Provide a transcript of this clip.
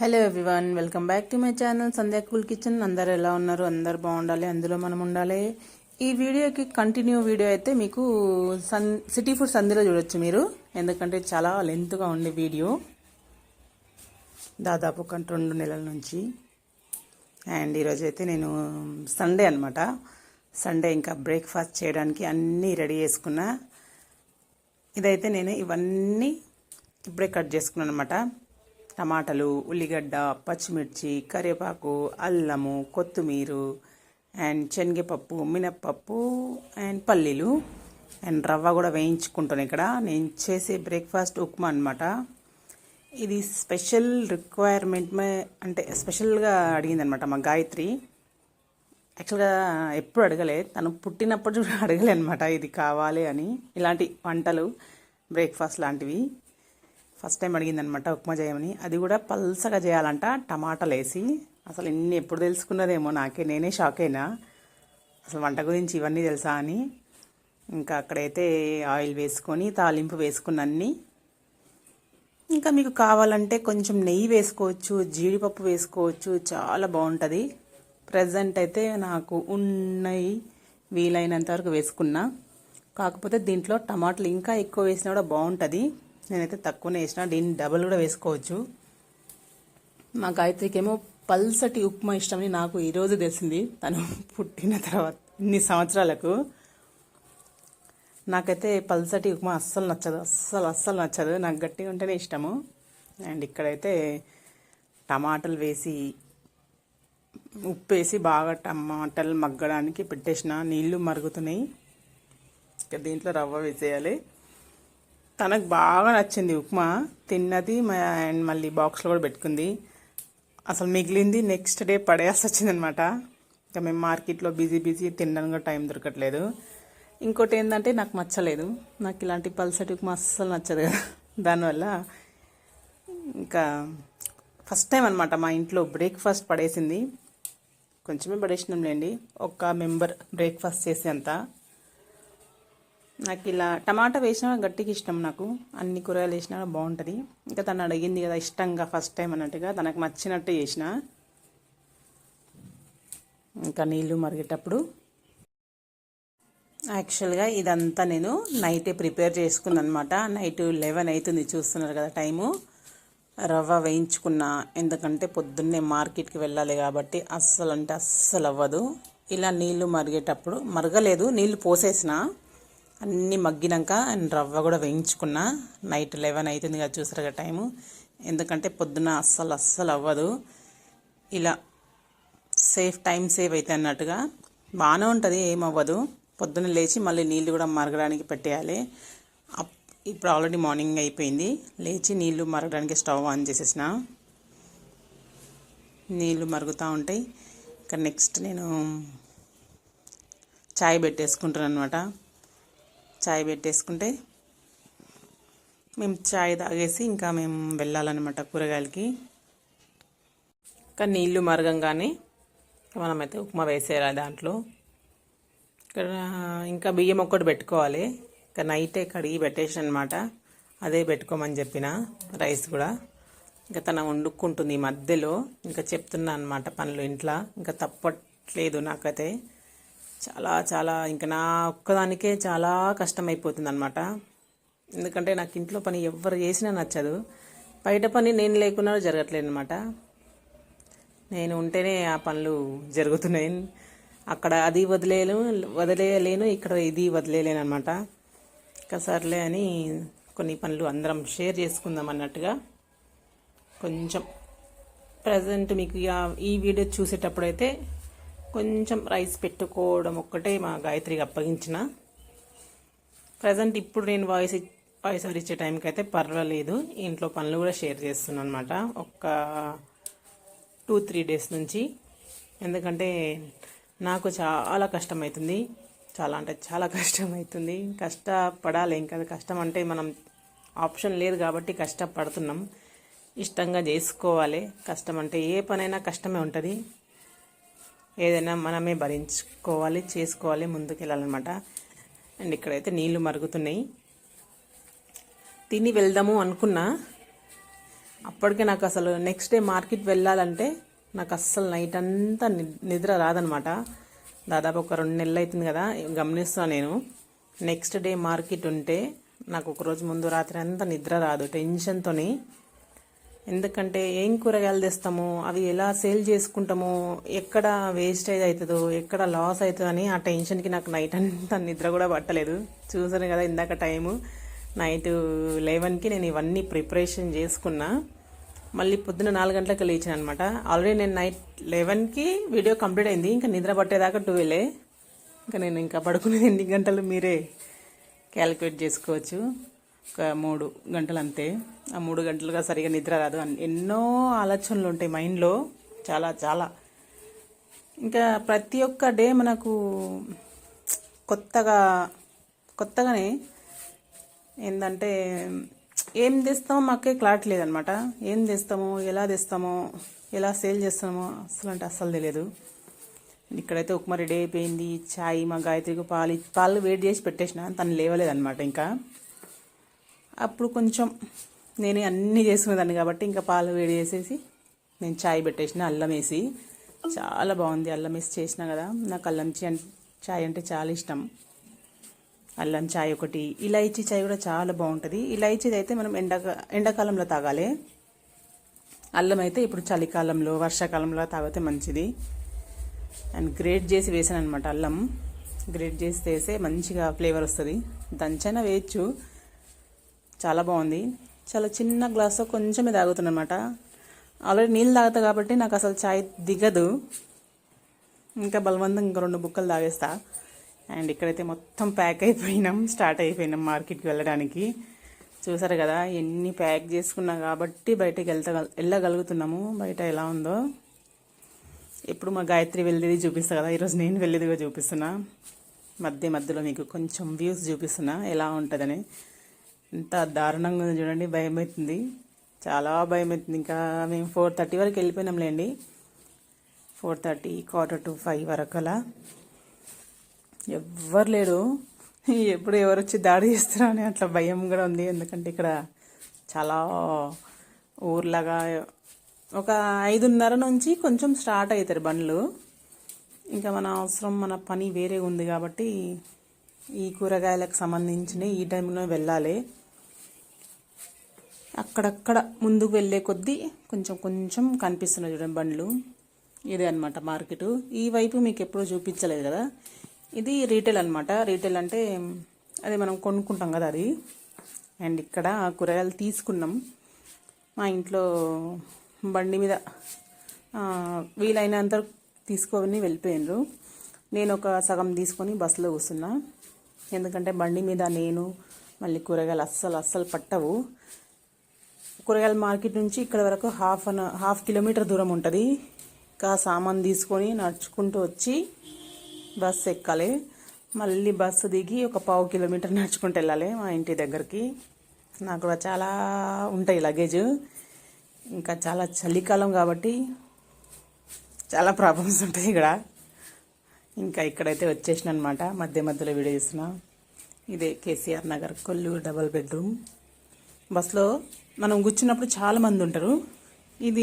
Hello everyone welcome back to my channel Sandhya cool kitchen. అందరు ఎలా ఉన్నారు? అందరు బాగుండాలి అందులో మనం ఉండాలి. ఈ వీడియోకి కంటిన్యూ వీడియో అయితే మీకు సన్ సిటీ ఫుడ్ సంధిలో చూడొచ్చు మీరు. ఎందుకంటే చాలా లెంత్గా ఉండే వీడియో. దాదాపు ఒక రెండు నెలల నుంచి. అండ్ ఈరోజు అయితే నేను సండే అనమాట సండే ఇంకా బ్రేక్ఫాస్ట్ చేయడానికి అన్నీ రెడీ చేసుకున్నా. ఇదైతే నేను ఇవన్నీ ఇప్పుడే కట్ చేసుకున్నాను అనమాట టమాటాలు ఉల్లిగడ్డ పచ్చిమిర్చి కరివేపాకు అల్లము కొత్తిమీర అండ్ శనగపప్పు మినప్పప్పు అండ్ పల్లీలు అండ్ రవ్వ కూడా వేయించుకుంటాను ఇక్కడ. నేను చేసే బ్రేక్ఫాస్ట్ ఉప్మా అనమాట ఇది స్పెషల్ రిక్వైర్మెంట్ అంటే స్పెషల్గా అడిగిందనమాట మా గాయత్రి. యాక్చువల్గా ఎప్పుడు అడగలే తను పుట్టినప్పుడు కూడా అడగలే అనమాట ఇది కావాలి అని. ఇలాంటి వంటలు బ్రేక్ఫాస్ట్ లాంటివి. ఫస్ట్ టైం అడిగిందనమాట ఉప్మా చేయమని. అది కూడా పల్సగా చేయాలంట టమాటాలు వేసి అసలు ఇన్ని ఎప్పుడు తెలుసుకున్నదేమో నాకే నేనే షాక్ అయినా అసలు వంట గురించి ఇవన్నీ తెలుసా అని. ఇంకా అక్కడైతే ఆయిల్ వేసుకొని తాలింపు వేసుకున్న ఇంకా మీకు కావాలంటే కొంచెం నెయ్యి వేసుకోవచ్చు జీడిపప్పు వేసుకోవచ్చు చాలా బాగుంటుంది. ప్రజెంట్ అయితే నాకు ఉన్నాయి వీలైనంత వరకు వేసుకున్నా. కాకపోతే దీంట్లో టమాటాలు ఇంకా ఎక్కువ వేసినా కూడా బాగుంటుంది. నేనైతే తక్కువనే వేసిన. దీన్ని డబల్ కూడా వేసుకోవచ్చు. మా గాయత్రికేమో పల్సటి ఉప్మా ఇష్టమని నాకు ఈరోజు తెలిసింది. తను పుట్టిన తర్వాత ఇన్ని సంవత్సరాలకు. నాకైతే పల్సటి ఉప్మా అస్సలు నచ్చదు. అస్సలు అస్సలు నచ్చదు. నాకు గట్టిగా ఉంటేనే ఇష్టము. అండ్ ఇక్కడైతే టమాటాలు వేసి ఉప్పు వేసి బాగా టమాటాలు మగ్గడానికి పెట్టేసిన. నీళ్ళు మరుగుతున్నాయి. ఇక దీంట్లో రవ్వ వేసేయాలి. తనకు బాగా నచ్చింది ఉప్మా. తిన్నది అండ్ మళ్ళీ బాక్స్లో కూడా పెట్టుకుంది. అసలు మిగిలింది నెక్స్ట్ డే పడేయాల్సి వచ్చిందనమాట. ఇంకా మేము మార్కెట్లో బిజీ బిజీ తినడానికి కూడా టైం దొరకట్లేదు. ఇంకోటి ఏంటంటే నాకు నచ్చలేదు. నాకు ఇలాంటి పల్సటి ఉప్మా అస్సలు నచ్చదు కదా. దానివల్ల ఇంకా ఫస్ట్ టైం అనమాట మా ఇంట్లో బ్రేక్ఫాస్ట్ పడేసింది. కొంచెమే పడేసినాంలేండి. ఒక మెంబర్ బ్రేక్ఫాస్ట్ చేసేంత. నాకు ఇలా టమాటా వేసినా గట్టిగా ఇష్టం నాకు. అన్ని కూరగాయలు వేసినా బాగుంటుంది. ఇంకా తను అడిగింది కదా ఇష్టంగా ఫస్ట్ టైం అన్నట్టుగా. తనకు నచ్చినట్టు చేసిన. ఇంకా నీళ్ళు మరిగేటప్పుడు యాక్చువల్గా ఇదంతా నేను నైటే ప్రిపేర్ చేసుకున్నాను అనమాట నైట్ లెవెన్ అవుతుంది చూస్తున్నారు కదా టైము. రవ్వ వేయించుకున్నా. ఎందుకంటే పొద్దున్నే మార్కెట్కి వెళ్ళాలి కాబట్టి అస్సలు అంటే అస్సలు అవ్వదు ఇలా నీళ్ళు మరిగేటప్పుడు మరగలేదు నీళ్ళు పోసేసిన. అన్నీ మగ్గినాక రవ్వ కూడా వేయించుకున్నా. నైట్ లెవెన్ అవుతుంది కదా చూసారు కదా టైము. ఎందుకంటే పొద్దున అస్సలు అస్సలు అవ్వదు. ఇలా సేఫ్ టైం సేవ్ అయితే అన్నట్టుగా. బాగానే ఉంటుంది ఏమవ్వదు పొద్దున లేచి మళ్ళీ నీళ్ళు కూడా మరగడానికి పెట్టేయాలి. ఇప్పుడు ఆల్రెడీ మార్నింగ్ అయిపోయింది. లేచి నీళ్ళు మరగడానికి స్టవ్ ఆన్ చేసేసిన. నీళ్ళు మరుగుతూ ఉంటాయి. ఇంకా నెక్స్ట్ నేను చాయ్ పెట్టేసుకుంటాను అనమాట చాయ్ పెట్టేసుకుంటే మేము చాయ్ తాగేసి ఇంకా మేము వెళ్ళాలన్నమాట కూరగాయలకి. ఇంకా నీళ్ళు మరగంగానే మనమైతే ఉప్మా వేసేయాలి దాంట్లో. ఇక్కడ ఇంకా బియ్యం ఒక్కటి పెట్టుకోవాలి. ఇంకా నైటే కడిగి పెట్టేసాను అనమాట అదే పెట్టుకోమని చెప్పిన రైస్ కూడా. ఇంకా తన వండుకుంటుంది ఈ మధ్యలో. ఇంకా చెప్తున్నా అనమాట పనులు ఇంట్లో. ఇంకా తప్పట్లేదు నాకైతే. చాలా చాలా ఇంకా నా ఒక్కదానికే చాలా కష్టమైపోతుంది అనమాట ఎందుకంటే నాకు ఇంట్లో పని ఎవరు చేసినా నచ్చదు. బయట పని నేను లేకున్నా జరగట్లేదు అనమాట నేను ఉంటేనే ఆ పనులు జరుగుతున్నాయి. అక్కడ అది వదిలేను వదిలేయలేను ఇక్కడ ఇది వదిలేయలేను అనమాట ఇంకా సర్లే అని కొన్ని పనులు అందరం షేర్ చేసుకుందాం అన్నట్టుగా కొంచెం ప్రజెంట్ మీకు ఈ వీడియో చూసేటప్పుడైతే కొంచెం రైస్ పెట్టుకోవడం ఒక్కటే మా గాయత్రికి అప్పగించిన. ప్రజెంట్ ఇప్పుడు నేను వాయిస్ వాయిస్ ఓవర్ ఇచ్చే టైంకి అయితే పర్వాలేదు. ఇంట్లో పనులు కూడా షేర్ చేస్తున్నాను అనమాట ఒక్క టూ త్రీ డేస్ నుంచి. ఎందుకంటే నాకు చాలా కష్టమవుతుంది చాలా అంటే చాలా కష్టమవుతుంది కష్టపడాలి. ఇంకా కష్టం అంటే మనం ఆప్షన్ లేదు కాబట్టి కష్టపడుతున్నాం. ఇష్టంగా చేసుకోవాలి. కష్టం అంటే ఏ పనైనా కష్టమే ఉంటుంది. ఏదైనా మనమే భరించుకోవాలి చేసుకోవాలి ముందుకెళ్ళాలన్నమాట. అండ్ ఇక్కడైతే నీళ్ళు మరుగుతున్నాయి. తిని వెళ్దాము అనుకున్నా అప్పటికే నాకు అసలు నెక్స్ట్ డే మార్కెట్ వెళ్ళాలంటే నాకు అస్సలు నైట్ అంతా ని- నిద్ర రాదనమాట దాదాపు ఒక రెండు నెలలు అవుతుంది కదా గమనిస్తాను నేను. నెక్స్ట్ డే మార్కెట్ ఉంటే నాకు ఒకరోజు ముందు రాత్రి అంతా నిద్ర రాదు టెన్షన్తోని. ఎందుకంటే ఏం కూరగాయలు తెస్తామో అవి ఎలా సేల్ చేసుకుంటామో ఎక్కడ వేస్టేజ్ అవుతుందో ఎక్కడ లాస్ అవుతుందని ఆ టెన్షన్కి నాకు నైట్ అంతా నిద్ర కూడా పట్టలేదు. చూసాను కదా ఇందాక టైము నైట్ లెవెన్కి నేను ఇవన్నీ ప్రిపరేషన్ చేసుకున్నా. మళ్ళీ పొద్దున నాలుగు గంటలకు లేచాను అనమాట ఆల్రెడీ నేను నైట్ లెవెన్కి వీడియో కంప్లీట్ అయింది. ఇంకా నిద్ర పట్టేదాకా ట్వెల్వే ఇంకా నేను ఇంకా పడుకునేది ఎన్ని గంటలు మీరే క్యాలిక్యులేట్ చేసుకోవచ్చు. ఒక మూడు గంటలు అంతే ఆ మూడు గంటలుగా సరిగా నిద్ర రాదు. అన్- ఎన్నో ఆలోచనలు ఉంటాయి మైండ్లో. చాలా చాలా. ఇంకా ప్రతి ఒక్క డే మనకు కొత్తగా కొత్తగానే ఏంటంటే ఏం తెస్తామో మాకే క్లారిటీ లేదనమాట. ఏం తెస్తామో ఎలా తెస్తామో ఎలా సేల్ చేస్తామో అసలు అంటే అస్సలు తెలియదు. ఇక్కడైతే ఉప్మా రెడీ అయిపోయింది. చాయ్ మా గాయత్రికి పాలు పాలు వేడి చేసి పెట్టేసిన. తను లేవలేదనమాట ఇంకా. అప్పుడు కొంచెం నేనే అన్నీ చేసుకునేదాన్ని కాబట్టి ఇంకా పాలు వేడి చేసేసి నేను చాయ్ పెట్టేసిన అల్లం వేసి. చాలా బాగుంది అల్లం వేసి చేసిన కదా. నాకు అల్లం చాయ్ అంటే చాలా ఇష్టం. అల్లం చాయ్ ఒకటి ఇలాయచీ చాయ్ కూడా చాలా బాగుంటుంది. ఇలాయచీది అయితే మనం ఎండాక ఎండాకాలంలో తాగాలి. అల్లం అయితే ఇప్పుడు చలికాలంలో వర్షాకాలంలో తాగితే మంచిది. అండ్ గ్రేట్ చేసి వేసాను అనమాట అల్లం. గ్రేట్ చేసి వేస్తే మంచిగా ఫ్లేవర్ వస్తుంది. దంచైనా వేయచ్చు. చాలా బాగుంది. చాలా చిన్న గ్లాస్ కొంచెమే తాగుతున్నా అనమాట ఆల్రెడీ నీళ్ళు తాగుతా కాబట్టి నాకు అసలు చాయ్ దిగదు. ఇంకా బలవంతం ఇంకా రెండు బుక్కలు తాగేస్తా. అండ్ ఇక్కడైతే మొత్తం ప్యాక్ అయిపోయినాం. స్టార్ట్ అయిపోయినాం మార్కెట్కి వెళ్ళడానికి. చూసారు కదా ఎన్ని ప్యాక్ చేసుకున్నా కాబట్టి బయటకు వెళ్తా వెళ్ళగలుగుతున్నాము. బయట ఎలా ఉందో. ఎప్పుడు మా గాయత్రి వెళ్ళేది చూపిస్తా కదా. ఈరోజు నేను వెళ్ళేదిగా చూపిస్తున్నా. మధ్య మధ్యలో మీకు కొంచెం వ్యూస్ చూపిస్తున్నా ఎలా ఉంటుందని. ఇంత దారుణంగా ఉంది చూడండి భయం అవుతుంది చాలా భయం అవుతుంది ఇంకా మేము ఫోర్ థర్టీ వరకు వెళ్ళిపోయినాంలేండి. Four thirty quarter to five వరకు అలా ఎవ్వరు లేరు. ఎప్పుడు ఎవరు వచ్చి దాడి చేస్తారో అని అట్లా భయం కూడా ఉంది. ఎందుకంటే ఇక్కడ చాలా ఊర్లాగా ఒక ఐదున్నర నుంచి కొంచెం స్టార్ట్ అవుతారు బండ్లు. ఇంకా మన అవసరం మన పని వేరే ఉంది కాబట్టి ఈ కూరగాయలకు సంబంధించిన ఈ టైంలో వెళ్ళాలి. అక్కడక్కడ ముందుకు వెళ్ళే కొద్దీ కొంచెం కొంచెం కనిపిస్తున్నాయి చూడండి బండ్లు. ఇదే అనమాట మార్కెట్. ఈ వైపు మీకు ఎప్పుడూ చూపించలేదు కదా? ఇది రీటైల్ అనమాట రీటైల్ అంటే అదే మనం కొనుక్కుంటాం కదా అది. అండ్ ఇక్కడ కూరగాయలు తీసుకున్నాం. మా ఇంట్లో బండి మీద వీలైనంత తీసుకొని వెళ్ళిపోయినరు. నేను ఒక సగం తీసుకొని బస్సులో కూర్చున్నా. ఎందుకంటే బండి మీద నేను మళ్ళీ కూరగాయలు అస్సలు అస్సలు పట్టవు. కూరగాయల మార్కెట్ నుంచి ఇక్కడ వరకు హాఫ్ అన్ హాఫ్ కిలోమీటర్ దూరం ఉంటుంది. ఇంకా సామాన్ తీసుకొని నడుచుకుంటూ వచ్చి బస్సు ఎక్కాలి. మళ్ళీ బస్సు దిగి ఒక పావు కిలోమీటర్ నడుచుకుంటూ వెళ్ళాలి మా ఇంటి దగ్గరికి. నాకు కూడా చాలా ఉంటాయి లగేజ్ ఇంకా చాలా చలికాలం కాబట్టి చాలా ప్రాబ్లమ్స్ ఉంటాయి ఇక్కడ. ఇంకా ఇక్కడైతే వచ్చేసిన అనమాట మధ్య మధ్యలో వీడియో చేసిన ఇదే కేసీఆర్ నగర్ కొల్లూరు డబల్ బెడ్రూమ్ బస్సులో మనం కూర్చున్నప్పుడు చాలా మంది ఉంటారు. ఇది